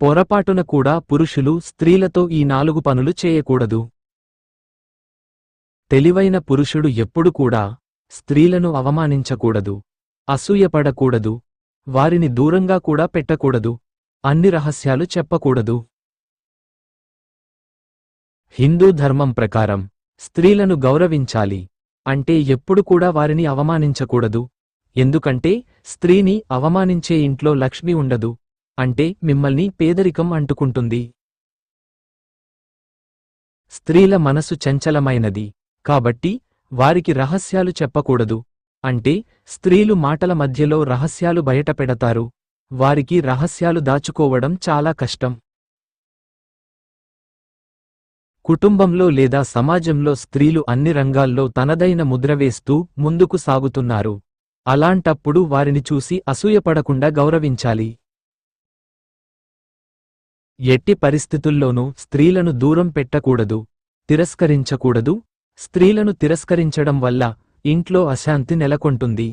పొరపాటున కూడా పురుషులు స్త్రీలతో ఈ నాలుగు పనులు చేయకూడదు. తెలివైన పురుషుడు ఎప్పుడు కూడా స్త్రీలను అవమానించకూడదు. అసూయపడకూడదు వారిని దూరంగా కూడా పెట్టకూడదు. అన్ని రహస్యాలు చెప్పకూడదు. హిందూ ధర్మం ప్రకారం స్త్రీలను గౌరవించాలి అంటే ఎప్పుడు కూడా వారిని అవమానించకూడదు. ఎందుకంటే స్త్రీని అవమానించే ఇంట్లో లక్ష్మి ఉండదు. అంటే మిమ్మల్ని పేదరికం అంటుకుంటుంది. స్త్రీల మనసు చంచలమైనది. కాబట్టి వారికి రహస్యాలు చెప్పకూడదు. అంటే స్త్రీలు మాటల మధ్యలో రహస్యాలు బయటపెడతారు. వారికి రహస్యాలు దాచుకోవడం చాలా కష్టం. కుటుంబంలో లేదా సమాజంలో స్త్రీలు అన్ని రంగాల్లో తనదైన ముద్ర వేస్తూ ముందుకు సాగుతున్నారు. అలాంటప్పుడు వారిని చూసి అసూయపడకుండా గౌరవించాలి. ఎట్టి పరిస్థితుల్లోనూ స్త్రీలను దూరం పెట్టకూడదు తిరస్కరించకూడదు. స్త్రీలను తిరస్కరించడం వల్ల ఇంట్లో అశాంతి నెలకొంటుంది.